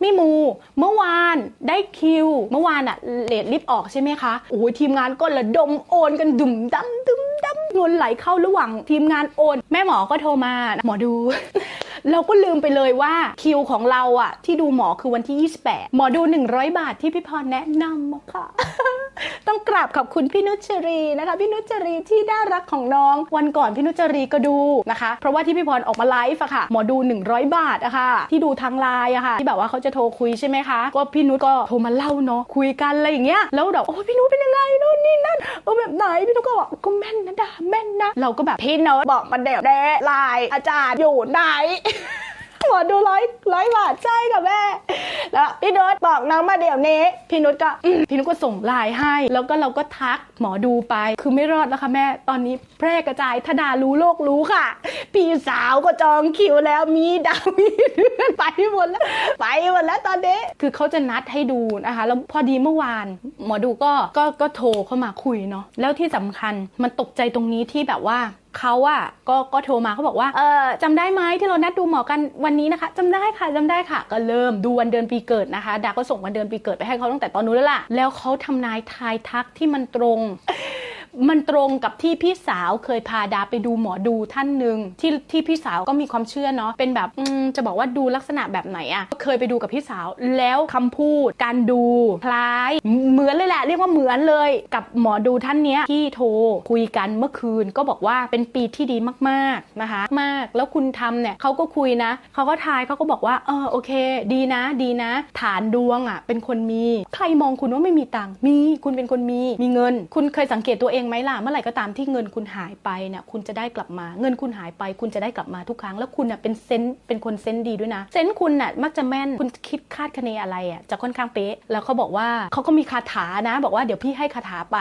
ไม่มู เมื่อวานได้คิว เมื่อวานอะเลดลิฟต์ออกใช่ไหมคะโอ้ยทีมงานก็ระดมโอนกันดุ่มดำดุ่มดำเงินไหลเข้าระหว่างทีมงานโอน แม่หมอก็โทรมาหมอดู เราก็ลืมไปเลยว่าคิวของเราอะที่ดูหมอคือวันที่ 28 หมอดู 100 บาทที่พี่พรแนะนำค่ะ ต้องกราบขอบคุณพี่นุชรีนะคะ พี่นุชรีที่น่ารักของน้อง วันก่อนพี่นุชรีก็ดูนะคะ เพราะว่าที่พี่พรออกมาไลฟ์อะค่ะ หมอดู 100 บาทอะค่ะ ที่ดูทางไลน์อะค่ะ ที่แบบว่าเขาจะโทรคุยใช่ไหมคะ ก็พี่นุชก็โทรมาเล่าเนาะคุยกันอะไรอย่างเงี้ยแล้วแบบโอ้ยพี่นุชเป็นยังไงโน่นนี่นั่นเออแบบไหนพี่นุชก็บอกก็แม่นนะดาแม่นนะเราก็แบบพี่นุชบอกมาเดี๋ยวแด้ไลน์อาจารย์อยู่ไหน หมอดูร้อยร้อยบาทใช่ค่ะแม่ แล้วพี่นุชบอกน้องมาเดี๋ยวนี้ พี่นุชก็พี่นุชก็ส่งไลน์ให้ แล้วก็เราก็ทักหมอดูไปคือไม่รอดแล้วค่ะแม่ ตอนนี้แพร่กระจายธดารู้โลกรู้ค่ะ พี่สาวก็จองคิวแล้วมีดาวมีเดือนไปหมดแล้วไปหมดแล้วตอนนี้ คือเขาจะนัดให้ดูนะคะ แล้วพอดีเมื่อวาน หมอดูก็ก็ก็โทรเข้ามาคุยเนาะแล้วที่สำคัญมันตกใจตรงนี้ที่แบบว่า เขาอะก็ก็โทรมาเขาบอกว่าเออจำได้ไหมที่เรานัดดูหมอกันวันนี้นะคะจำได้ค่ะจำได้ค่ะ ก็เริ่มดูวันเดือนปีเกิดนะคะ ดาก็ส่งวันเดือนปีเกิดไปให้เขาตั้งแต่ตอนนู้นแล้วล่ะแล้วเขาทำนายทายทักที่มันตรง มันตรงกับที่พี่สาวเคยพาดาไปดูหมอดูท่านหนึ่งที่ที่พี่สาวก็มีความเชื่อเนาะเป็นแบบจะบอกว่าดูลักษณะแบบไหนอะก็เคยไปดูกับพี่สาว แล้วคำพูด การดูคล้าย เหมือนเลยแหละ เรียกว่าเหมือนเลย กับหมอดูท่านเนี้ยที่โทรคุยกันเมื่อคืนก็บอกว่าเป็นปีที่ดีมากๆนะคะ มากแล้วคุณทำเนี่ยเขาก็คุยนะเขาก็ทายเขาก็บอกว่าเออโอเค ดีนะ ดีนะ ฐานดวงอะเป็นคนมี ใครมองคุณว่าไม่มีตังค์มีคุณเป็นคนมีมีเงิน คุณเคยสังเกตตัวเองไหมล่ะเมื่อไหร่ก็ตามที่เงินคุณหายไปเนี่ยคุณจะได้กลับมา เงินคุณหายไป คุณจะได้กลับมาทุกครั้ง แล้วคุณเน่ยเป็นเซนเป็นคนเซนดีด้วยนะเซนคุณน่ะมักจะแม่นคุณคิดคาดคะเนอะไรอะจะค่อนข้างเป๊ะแล้วเขาบอกว่าเขาก็มีคาถานะ บอกว่าเดี๋ยวพี่ให้คาถาไป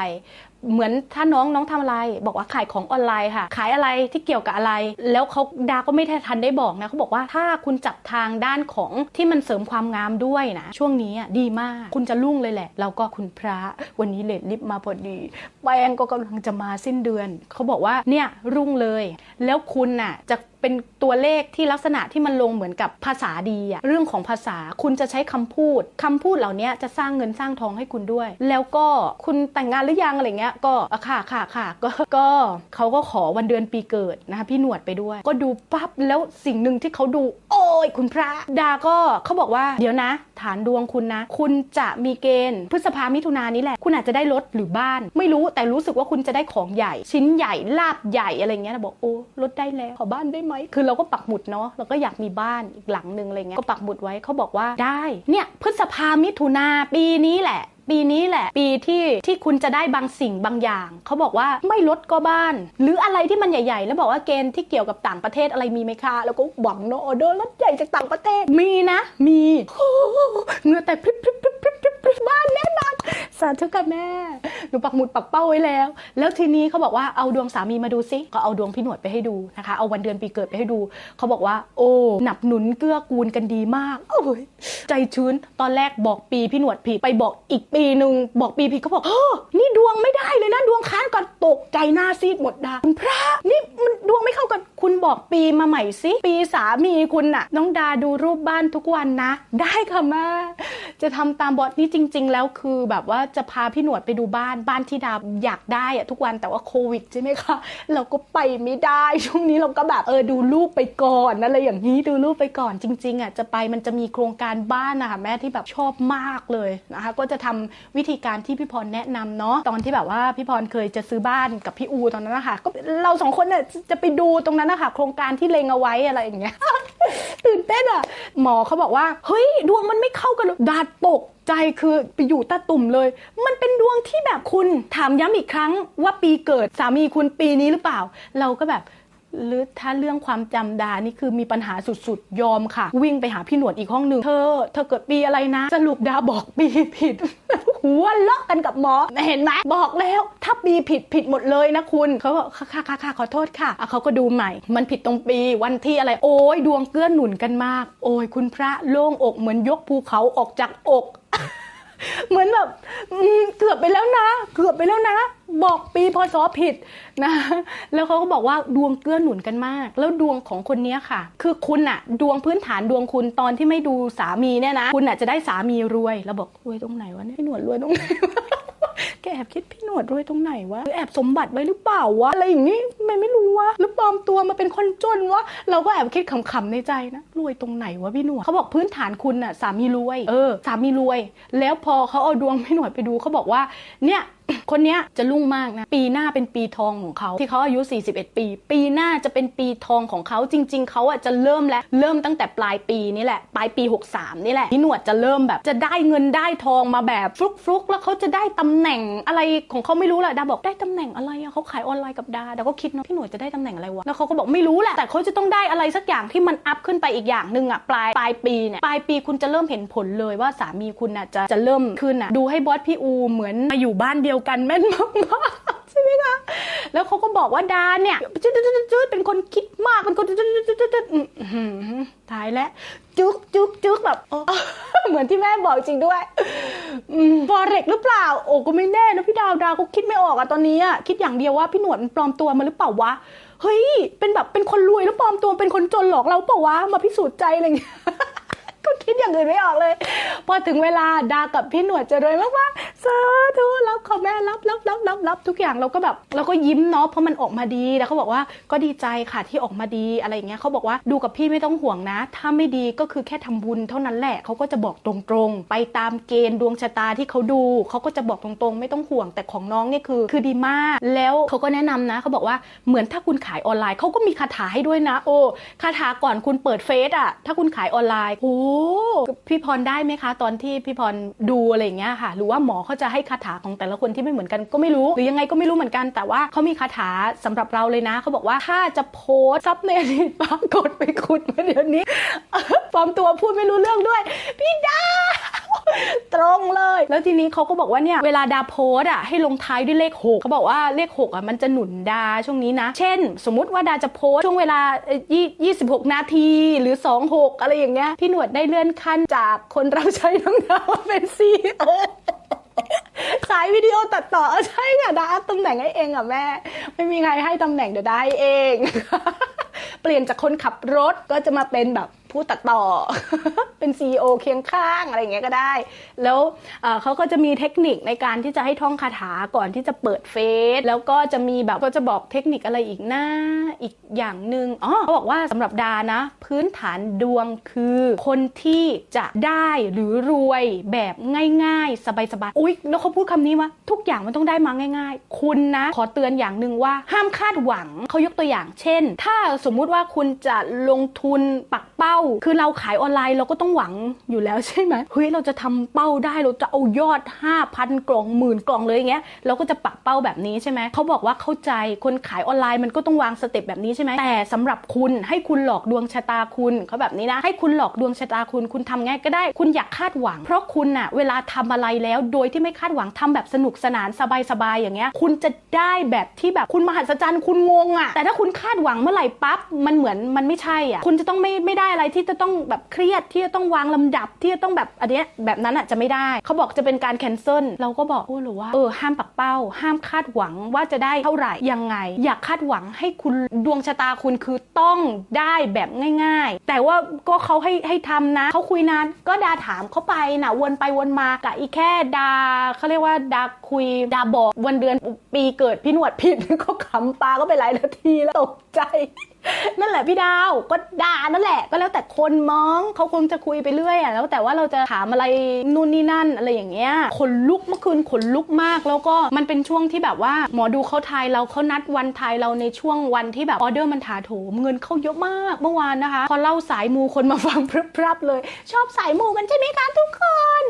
เหมือนถ้าน้องน้องทำอะไร บอกว่าขายของออนไลน์ค่ะ ขายอะไรที่เกี่ยวกับอะไร แล้วเขาดาก็ไม่ทันได้บอกนะเขาบอกว่าถ้าคุณจับทางด้านของที่มันเสริมความงามด้วยนะ ช่วงนี้อะดีมากคุณจะรุ่งเลยแหละ แล้วก็คุณพระวันนี้เลดลิฟมาพอดีแป้งก็กำลังจะมาสิ้นเดือน เขาบอกว่าเนี่ยรุ่งเลย แล้วคุณน่ะจะ เป็นตัวเลขที่ลักษณะที่มันลงเหมือนกับภาษาดีอะเรื่องของภาษาคุณจะใช้คำพูดคำพูดเหล่านี้จะสร้างเงินสร้างทองให้คุณด้วย แล้วก็คุณแต่งงานหรือยังอะไรเงี้ยก็อะค่ะค่ะค่ะก็ก็เขาก็ขอวันเดือนปีเกิดนะคะพี่หนวดไปด้วย ก็ดูปั๊บแล้วสิ่งหนึ่งที่เขาดู โอ้ยคุณพระดาก็เขาบอกว่าเดี๋ยวนะ ฐานดวงคุณนะ คุณจะมีเกณฑ์พฤษภามิถุนานนี้แหละ คุณอาจจะได้รถหรือบ้าน ไม่รู้แต่รู้สึกว่าคุณจะได้ของใหญ่ ชิ้นใหญ่ลาบใหญ่อะไรเงี้ยนะบอกโอ้รถได้แล้วขอบ้านได้ไหมคือเราก็ปักหมุดเนาะเราก็อยากมีบ้านอีกหลังหนึ่งอะไรเงี้ยก็ปักหมุดไว้เขาบอกว่าได้เนี่ยพฤษภามิถุนาปีนี้แหละ ปีนี้แหละ ปีที่ที่คุณจะได้บางสิ่งบางอย่างเขาบอกว่าไม่ลดก็บ้าน หรืออะไรที่มันใหญ่ ๆ แล้วบอกว่าเกณฑ์ที่เกี่ยวกับต่างประเทศอะไรมีไหมคะแล้วก็หวังเนาะออเดอร์รถใหญ่จากต่างประเทศมีนะ มีโอ้โหเหงื่อแต่พริบาธุค่ะแม่ หนูปักหมุดปักเป้าไว้แล้ว แล้วทีนี้เขาบอกว่าเอาดวงสามีมาดูซิ ก็เอาดวงพี่หนวดไปให้ดูนะคะ เอาวันเดือนปีเกิดไปให้ดู เขาบอกว่า โอ้ หนับหนุนเกื้อกูลกันดีมาก โอ้ย ใจชื้น ตอนแรกบอกปีพี่หนวดผิด ไปบอกอีกปีหนึ่งบอกปีผิดเขาบอกเฮ้อนี่ดวงไม่ได้เลยนะ ดวงค้านก่อนตกใจหน้าซีดหมดดาคุณพระ นี่มันดวงไม่เข้ากัน คุณบอกปีมาใหม่สิ ปีสามีคุณน่ะ น้องดาดูรูปบ้านทุกวันนะ ได้ค่ะแม่ จะทำตามบอสนี่จริง ๆ แล้วคือแบบว่าจะพาพี่หนวดไปดูบ้านบ้านที่ดาอยากได้อะทุกวันแต่ว่าโควิดใช่ไหมคะเราก็ไปไม่ได้ช่วงนี้เราก็แบบเออดูรูปไปก่อนอะไรอย่างนี้ดูรูปไปก่อนจริง ๆอะจะไปมันจะมีโครงการบ้านนะคะแม่ที่แบบชอบมากเลยนะคะก็จะทำวิธีการที่พี่พรแนะนำเนาะตอนที่แบบว่าพี่พรเคยจะซื้อบ้านกับพี่อูตอนนั้นนะคะก็เราสองคนเนี่ยจะไปดูตรงนั้นนะคะโครงการที่เลงเอาไว้อะไรอย่างเงี้ย ตื่นเต้นอะ หมอเขาบอกว่า เฮ้ย ดวงมันไม่เข้ากันดาดตกใจคือไปอยู่ตาตุ่มเลย มันเป็นดวงที่แบบคุณถามย้ำอีกครั้งว่าปีเกิดสามีคุณปีนี้หรือเปล่า เราก็แบบหรือถ้าเรื่องความจำดานี่คือมีปัญหาสุดๆ ยอมค่ะ วิ่งไปหาพี่หนวดอีกห้องหนึ่งเธอ เธอเกิดปีอะไรนะ สรุปดาบอกปีผิด หัวเลาะกันกับหมอ เห็นไหมบอกแล้ว ถ้าปีผิดผิดหมดเลยนะคุณเขาบอกค่ะค่ะค่ะขอโทษค่ะอะเขาก็ดูใหม่ มันผิดตรงปีวันที่อะไร โอ้ยดวงเกื้อหนุนกันมาก โอ้ยคุณพระโล่งอกเหมือนยกภูเขาออกจากอก เหมือนแบบเกือบไปแล้วนะ เกือบไปแล้วนะ บอกปีพศผิดนะ แล้วเขาก็บอกว่าดวงเกื้อหนุนกันมาก แล้วดวงของคนนี้ค่ะ คือคุณอะดวงพื้นฐานดวงคุณตอนที่ไม่ดูสามีเนี่ยนะ คุณอะจะได้สามีรวย แล้วบอกรวยตรงไหนวะเนี่ยหนวดรวยตรงไหน แกแอบคิดพี่หนวดรวยตรงไหนวะหรือแอบสมบัติไว้หรือเปล่าวะอะไรอย่างนี้ไม่ไม่รู้วะหรือปลอมตัวมาเป็นคนจนวะเราก็แอบคิดขำๆในใจนะรวยตรงไหนวะพี่หนวดเขาบอกพื้นฐานคุณน่ะสามีรวยเออสามีรวย แล้วพอเขาเอาดวงพี่หนวดไปดูเขาบอกว่าเนี่ยคนเนี้ยจะรุ่งมากนะ ปีหน้าเป็นปีทองของเขา ที่เขาอายุ 41 ปี ปีหน้าจะเป็นปีทองของเขาจริง ๆ เขาอะจะเริ่มแล้ว เริ่มตั้งแต่ปลายปีนี่แหละ ปลายปี 63 นี่แหละพี่หนวดจะเริ่มแบบ จะได้เงินได้ทองมาแบบฟลุกฟลุกๆแล้วเขาจะได้ตำแหน่งอะไรของเขาไม่รู้แหละดาบอกได้ตำแหน่งอะไรอะเขาขายออนไลน์กับดาดาก็คิดเนาะพี่หนวดจะได้ตำแหน่งอะไรวะแล้วเขาก็บอกไม่รู้แหละแต่เขาจะต้องได้อะไรสักอย่างที่มันอัพขึ้นไปอีกอย่างหนึ่งอะปลายปลายปีเนี่ยปลายปีคุณจะเริ่มเห็นผลเลยว่าสามีคุณน่ะจะจะเริ่มขึ้นอะดูให้บอสพี่อูเหมือนมาอยู่บ้านเดียวยวกันแม่นมากๆใช่ไหมคะแล้วเขาก็บอกว่าดาเนี่ยจุดๆเป็นคนคิดมากเป็นคนจุดๆตายแล้วจุกจุกจุกแบบเหมือนที่แม่บอกจริงด้วยฟอเร็กหรือเปล่า โอ้ก็ไม่แน่นะพี่ดาวดาวก็คิดไม่ออกอะตอนนี้อะคิดอย่างเดียวว่าพี่หนวดมันปลอมตัวมาหรือเปล่าวะเฮ้ยเป็นแบบเป็นคนรวยแล้วปลอมตัวเป็นคนจนหลอกเราเปล่าวะมาพิสูจน์ใจอะไรอย่างเงี้ย คิดอย่างอื่นไม่ออกเลย พอถึงเวลาดากับพี่หนวดจะรวยมากๆสาธุรับขอแม่รับรับรับรับรับทุกอย่างเราก็แบบเราก็ยิ้มเนาะเพราะมันออกมาดีแล้วเขาบอกว่าก็ดีใจค่ะที่ออกมาดีอะไรอย่างเงี้ยเขาบอกว่าดูกับพี่ไม่ต้องห่วงนะ ถ้าไม่ดีก็คือแค่ทำบุญเท่านั้นแหละเขาก็จะบอกตรงๆ ไปตามเกณฑ์ดวงชะตาที่เขาดูเขาก็จะบอกตรงๆ ไม่ต้องห่วงแต่ของน้องเนี่ยคือ คือดีมาก แล้วเขาก็แนะนำนะเขาบอกว่าเหมือนถ้าคุณขายออนไลน์เขาก็มีคาถาให้ด้วยนะ โอ้คาถาก่อนคุณเปิดเฟซอะถ้าคุณขายออนไลน์โอ้พี่พรได้ไหมคะ ตอนที่พี่พรดูอะไรอย่างเงี้ยค่ะ หรือว่าหมอเขาจะให้คาถาของแต่ละคนที่ไม่เหมือนกันก็ไม่รู้ หรือยังไงก็ไม่รู้เหมือนกัน แต่ว่าเขามีคาถาสำหรับเราเลยนะเขาบอกว่าถ้าจะโพสซับในอดีตปรากฏไปขุดมาเดี๋ยวนี้ปลอมตัวพูดไม่รู้เรื่องด้วย พี่ได้ ตรงเลย แล้วทีนี้เขาก็บอกว่าเนี่ยเวลาดาโพสอะให้ลงท้ายด้วยเลข 6เขาบอกว่าเลข6อะมันจะหนุนดาช่วงนี้นะ เช่น สมมุติว่าดาจะโพสช่วงเวลายี่สิบหกนาทีหรือ 26 อะไรอย่างเงี้ยพี่หนวดได้เลื่อนขั้นจากคนเราใช้น้องดาวมาเป็นซีโอสายวิดีโอตัดต่อใช่ค่ะดาตำแหน่งให้เองอะแม่ ไม่มีใครให้ตำแหน่งเดี๋ยวได้เอง เปลี่ยนจากคนขับรถก็จะมาเป็นแบบ ผู้ตัดต่อ เป็น CEO เคียงข้างอะไรอย่างเงี้ยก็ได้ แล้วเขาก็จะมีเทคนิคในการที่จะให้ท่องคาถาก่อนที่จะเปิดเฟซแล้วก็จะมีแบบก็จะบอกเทคนิคอะไรอีกหน้าอีกอย่างหนึ่งอ๋อเขาบอกว่าสำหรับดานะ พื้นฐานดวงคือคนที่จะได้หรือรวยแบบง่ายๆ สบายๆอุ๊ยแล้วเขาพูดคำนี้ว่าทุกอย่างมันต้องได้มาง่าย ๆ คุณนะ ขอเตือนอย่างหนึ่งว่าห้ามคาดหวังเขายกตัวอย่าง เช่น ถ้าสมมุติว่าคุณจะลงทุนปักเป้าคือเราขายออนไลน์เราก็ต้องหวังอยู่แล้วใช่ไหมเฮ้ยเราจะทำเป้าได้เราจะเอายอด 5,000 กล่องหมื่นกล่องเลยอย่างเงี้ยเราก็จะปักเป้าแบบนี้ใช่ไหมเขาบอกว่าเข้าใจคนขายออนไลน์มันก็ต้องวางสเต็ปแบบนี้ใช่ไหมแต่สำหรับคุณให้คุณหลอกดวงชะตาคุณเขาแบบนี้นะ ให้คุณหลอกดวงชะตาคุณคุณทำไงก็ได้ คุณอยากคาดหวัง เพราะคุณน่ะเวลาทำอะไรแล้วโดยที่ไม่คาดหวังทำแบบสนุกสนานสบายๆอย่างเงี้ยคุณจะได้แบบที่แบบคุณมหัศจรรย์คุณงงอะแต่ถ้าคุณคาดหวังเมื่อไหร่ปั๊บมันเหมือนมันไม่ใช่อะคุณจะต้องไม่ไม่ได้อะไรที่จะต้องแบบเครียดที่จะต้องวางลำดับที่จะต้องแบบอันเนี้ยแบบนั้นอะจะไม่ได้เขาบอกจะเป็นการแคนเซิลเราก็บอกโอ้หรือว่าเออห้ามปักเป้า ห้ามคาดหวังว่าจะได้เท่าไหร่ยังไง อยากคาดหวังให้คุณดวงชะตาคุณคือต้องได้แบบง่าย ๆ แต่ว่าก็เขาให้ให้ทำนะเขาคุยนานก็ดาถามเขาไปนะวนไปวนมากับอีแค่ดาเขาเรียกว่าดาคุยดาบอกวันเดือนปีเกิดพี่หนวดผิดก็ขำปาก็ไปหลายนาทีแล้วตกใจ นั่นแหละพี่ดาวก็ด่านั่นแหละ ก็แล้วแต่คนมองเขาคงจะคุยไปเรื่อยอะแล้วแต่ว่าเราจะถามอะไรนู่นนี่นั่นอะไรอย่างเงี้ยขนลุกเมื่อคืนขนลุกมากแล้วก็มันเป็นช่วงที่แบบว่า หมอดูเขาทายเราเขานัดวันทายเราในช่วงวันที่แบบออเดอร์มันถาโถมเงินเข้าเยอะมากเมื่อวานนะคะ พอเล่าสายมูคนมาฟังพรับๆเลย ชอบสายมูกันใช่ไหมคะทุกคน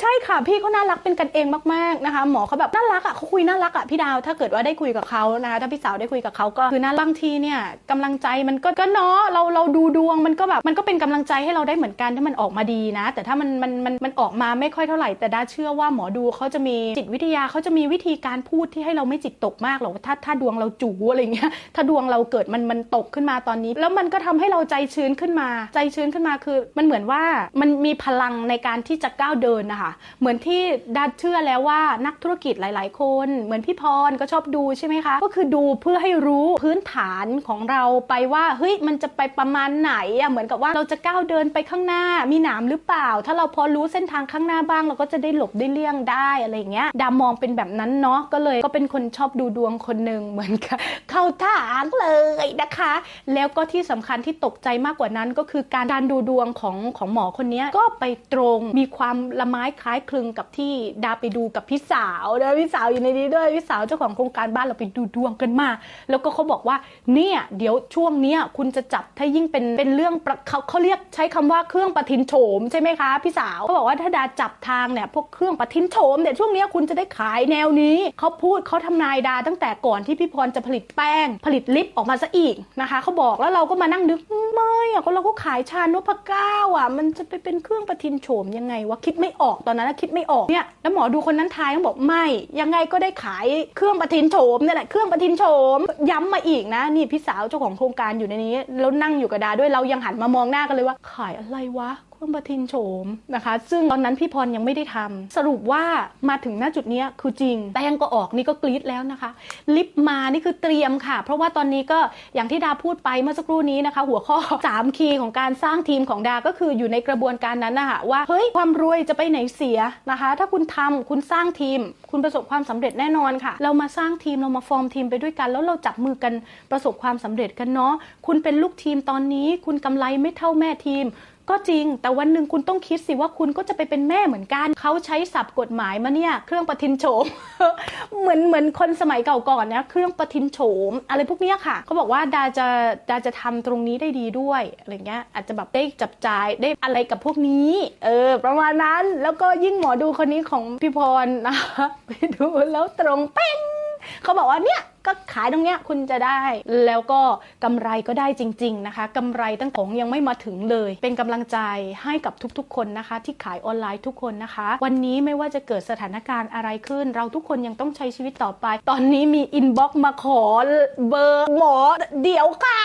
ใช่ค่ะพี่เขาน่ารักเป็นกันเองมากๆนะคะ หมอเขาแบบน่ารักอะเขาคุยน่ารักอะพี่ดาวถ้าเกิดว่าได้คุยกับเขานะคะถ้าพี่สาวได้คุยกับเขาก็คือน่าบางทีเนี่ยกำลังใจมันก็ก็เนาะเราเราดูดวงมันก็แบบมันก็เป็นกำลังใจให้เราได้เหมือนกันถ้ามันออกมาดีนะ แต่ถ้ามันมันมันมันออกมาไม่ค่อยเท่าไหร่ แต่ดาเชื่อว่าหมอดูเขาจะมีจิตวิทยาเขาจะมีวิธีการพูดที่ให้เราไม่จิตตกมากหรอกถ้าถ้าดวงเราจูอะไรเงี้ยถ้าดวงเราเกิดมันมันตกขึ้นมาตอนนี้ แล้วมันก็ทำให้เราใจชื้นขึ้นมา ใจชื้นขึ้นมาคือ มันเหมือนว่ามันมีพลังในการที่จะก้าวเดินนะคะเหมือนที่ดัดเชื่อแล้วว่านักธุรกิจหลาย ๆ คน เหมือนพี่พรก็ชอบดูใช่ไหมคะ ก็คือดูเพื่อให้รู้พื้นฐานของเราราไปว่าเฮ้ยมันจะไปประมาณไหนอะเหมือนกับว่าเราจะก้าวเดินไปข้างหน้ามีหนามหรือเปล่า ถ้าเราพอรู้เส้นทางข้างหน้าบ้าง เราก็จะได้หลบได้เลี่ยงได้อะไรอย่างเงี้ยดามองเป็นแบบนั้นเนาะก็เลยก็เป็นคนชอบดูดวงคนหนึ่งเหมือนกันเข้าทางเลยนะคะ แล้วก็ที่สำคัญที่ตกใจมากกว่านั้นก็คือการการดูดวงของของหมอคนนี้ก็ไปตรงมีความละไม้คล้ายคลึงกับที่ดาไปดูกับพี่สาวนะพี่สาวอยู่ในนี้ด้วยพี่สาวเจ้าของโครงการบ้านเราไปดูดวงกันมา แล้วก็เขาบอกว่าเนี่ยเดี๋ยวช่วงนี้คุณจะจับถ้ายิ่งเป็นเป็นเรื่องเขาเขาเรียกใช้คำว่าเครื่องประทินโฉมใช่ไหมคะพี่สาวเขาบอกว่าถ้าดาจับทางเนี่ยพวกเครื่องประทินโฉมเนี่ยช่วงนี้คุณจะได้ขายแนวนี้เขาพูดเขาทำนายดาตั้งแต่ก่อนที่พี่พรจะผลิตแป้ง ผลิตลิปออกมาซะอีกนะคะเขาบอกแล้วเราก็มานั่งนึกไม่อะก็เราก็ขายชานพเก้าอะ มันจะไปเป็นเครื่องประทินโฉมยังไงวะคิดไม่ออกตอนนั้นคิดไม่ออกเนี่ยแล้วหมอดูคนนั้นทายเขาบอกไม่ยังไงก็ได้ขายเครื่องประทินโฉมเนี่ยแหละเครื่องประทินโฉมย้ำมาอีกนะนี่พี่สาวเจ้าของโครงการอยู่ในนี้ แล้วนั่งอยู่กับดาด้วยเรายังหันมามองหน้ากันเลยว่าขายอะไรวะ เครื่องประทินโฉมนะคะ ซึ่งตอนนั้นพี่พรยังไม่ได้ทำสรุปว่ามาถึงหน้าจุดนี้คือจริง แป้งก็ออกนี่ก็กรี๊ดแล้วนะคะ ลิปมานี่คือเตรียมค่ะ เพราะว่าตอนนี้ก็อย่างที่ดาพูดไปเมื่อสักครู่นี้นะคะ หัวข้อ 3 คีย์ของการสร้างทีมของดาก็คืออยู่ในกระบวนการนั้นนะคะว่าเฮ้ยความรวยจะไปไหนเสียนะคะ ถ้าคุณทำคุณสร้างทีม คุณประสบความสำเร็จแน่นอนค่ะ เรามาสร้างทีมเรามาฟอร์มทีมไปด้วยกัน แล้วเราจับมือกันประสบความสำเร็จกันเนาะคุณเป็นลูกทีมตอนนี้ คุณกำไรไม่เท่าแม่ทีม ก็จริง แต่วันหนึ่งคุณต้องคิดสิว่าคุณก็จะไปเป็นแม่เหมือนกัน เขาใช้ศัพท์กฎหมายมาเนี่ย เครื่องประทินโฉม เหมือนเหมือนคนสมัยเก่าก่อนนะเครื่องประทินโฉม อะไรพวกเนี้ยค่ะ เขาบอกว่าดาจะดาจะทำตรงนี้ได้ดีด้วยอะไรเงี้ยอาจจะแบบได้จับจ่ายได้อะไรกับพวกนี้ เออ ประมาณนั้นแล้วก็ยิ่งหมอดูคนนี้ของพี่พรนะคะไปดูแล้วตรงเป้งเขาบอกว่าเนี่ย ก็ขายตรงเนี้ยคุณจะได้ แล้วก็กำไรก็ได้จริง ๆนะคะกำไรตั้งของยังไม่มาถึงเลย เป็นกำลังใจให้กับทุกๆ คนนะคะ ที่ขายออนไลน์ทุกคนนะคะ วันนี้ไม่ว่าจะเกิดสถานการณ์อะไรขึ้น เราทุกคนยังต้องใช้ชีวิตต่อไป ตอนนี้มีอินบ็อกซ์มาขอเบอร์หมอเดี๋ยวค่ะ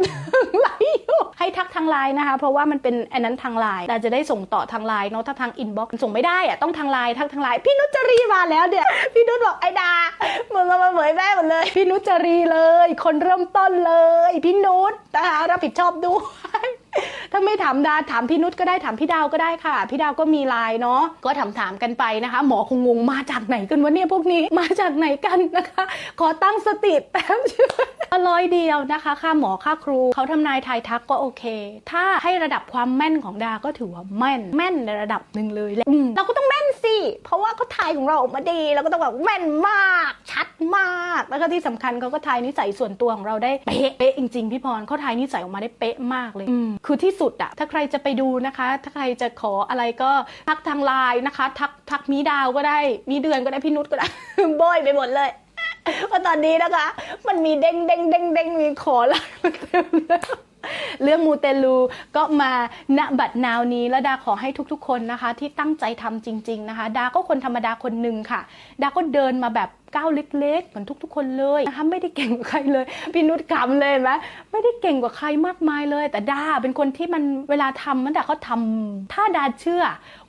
แป๊บไลอยู่ให้ทักทางไลน์นะคะ เพราะว่ามันเป็นอันนั้นทางไลน์เราจะได้ส่งต่อทางไลน์เนาะถ้าทางอินบ็อกซ์ส่งไม่ได้อะต้องทางไลน์ทักทางไลน์พี่นุชจรีมาแล้วเดี๋ยวพี่นุชบอกไอ้ดามึงเอามาเหมยแม่หมดเลย พี่นุชจรีเลย คนเริ่มต้นเลย พี่นุชนะคะรับผิดชอบด้วย ถ้าไม่ถามดาถามพี่นุชก็ได้ถามพี่ดาวก็ได้ค่ะ พี่ดาวก็มีไลน์เนาะก็ถามถามๆกันไปนะคะ หมอคงงงมาจากไหนกันวะเนี่ยพวกนี้มาจากไหนกันนะคะ ขอตั้งสติแป๊บร้อยเดียวนะคะ ค่าหมอค่าครูเขาทำนายทายทักก็โอเค ถ้าให้ระดับความแม่นของดาก็ถือว่าแม่นแม่นในระดับหนึ่งเลยแหละอืมเราก็ต้องแม่นสิเพราะว่าเขาทายของเราออกมาดีเราก็ต้องแบบแม่นมาก ชัดมาก แล้วก็ที่สำคัญเขาก็ทายนิสัยส่วนตัวของเราได้เป๊ะเป๊ะจริงๆพี่พรเขาทายนิสัยออกมาได้เป๊ะมากเลยอืมคือที่สุดอะถ้าใครจะไปดูนะคะ ถ้าใครจะขออะไรก็ทักทางไลน์นะคะ ทักทักมีดาวก็ได้ มีเดือนก็ได้พี่นุชก็ได้โบยไปหมดเลยเพราะตอนนี้นะคะ มันมีเด้งเด้งเด้งเด้งมีขอไลน์มาเต็มแล้ว เรื่องมูเตลูก็มาณบัดนาวนี้แล้วดาขอให้ทุกๆ คนนะคะ ที่ตั้งใจทำจริง ๆนะคะ ดาก็คนธรรมดาคนหนึ่งค่ะ ดาก็เดินมาแบบก้าวเล็กๆเหมือนทุกๆ คนเลยนะคะไม่ได้เก่งกว่าใครเลยพี่นุชกำเลยเห็นไหมไม่ได้เก่งกว่าใครมากมายเลย แต่ดาเป็นคนที่มันเวลาทำมันดาเขาทำถ้าดาเชื่อ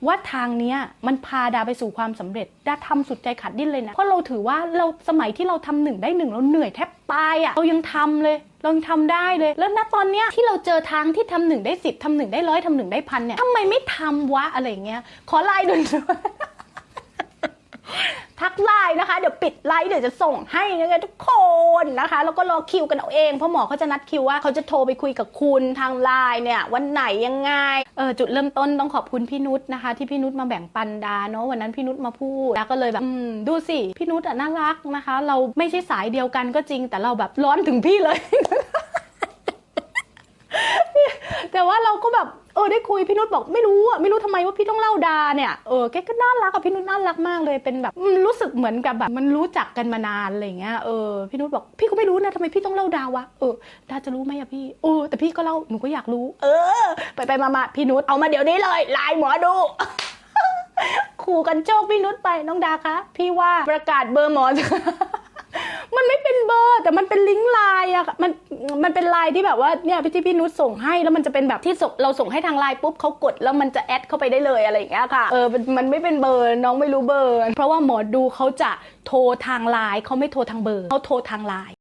ว่าทางเนี้ยมันพาดาไปสู่ความสำเร็จดาทำสุดใจขาดดิ้นเลยนะเพราะเราถือว่าเราสมัยที่เราทำหนึ่งได้หนึ่งเราเหนื่อยแทบตายอะ่ะเรายังทำเลย เรายังทำได้เลย แล้วณตอนเนี้ยที่เราเจอทางที่ทำหนึ่งได้สิบทำหนึ่งได้ร้อยทำหนึ่งได้พันเนี่ยทำไมไม่ทำวะอะไรเงี้ยขอไลน์ด่วนทักไลน์นะคะ เดี๋ยวปิดไลน์เดี๋ยวจะส่งให้นะคะทุกคนนะคะ แล้วก็รอคิวกันเอาเอง เพราะหมอเขาจะนัดคิวว่าเขาจะโทรไปคุยกับคุณทางไลน์เนี่ย วันไหนยังไงเออจุดเริ่มต้นต้องขอบคุณพี่นุชนะคะ ที่พี่นุชมาแบ่งปันดาเนาะวันนั้นพี่นุชมาพูดดาก็เลยแบบดูสิพี่นุชอะน่ารักนะคะ เราไม่ใช่สายเดียวกันก็จริง แต่เราแบบร้อนถึงพี่เลย แต่ว่าเราก็แบบเออได้คุยพี่นุชบอกไม่รู้อะไม่รู้ทำไมว่าพี่ต้องเล่าดาเนี่ยเออแกก็น่ารักอะพี่นุชน่ารักมากเลยเป็นแบบรู้สึกเหมือนกับแบบมันรู้จักกันมานานอะไรเงี้ยเออพี่นุชบอกพี่ก็ไม่รู้นะทำไมพี่ต้องเล่าดาวะเออดาจะรู้ไหมอะพี่เออแต่พี่ก็เล่าหนูก็อยากรู้ เออ ไปไปมามาพี่นุชเอามาเดี๋ยวนี้เลยไลน์หมอดูขู่กันโชคพี่นุชไปน้องดาคะพี่ว่าประกาศเบอร์หมอมันไม่เป็นเบอร์ แต่มันเป็นลิงก์ไลน์อะค่ะมัน มันเป็นไลน์ที่แบบว่าเนี่ยพี่ที่พี่นุชส่งให้แล้วมันจะเป็นแบบที่ส่งเราส่งให้ทางไลน์ปุ๊บเขากดแล้วมันจะแอดเข้าไปได้เลยอะไรอย่างเงี้ยค่ะเออมันมันไม่เป็นเบอร์น้องไม่รู้เบอร์ เพราะว่าหมอดูเขาจะโทรทางไลน์เขาไม่โทรทางเบอร์เขาโทรทางไลน์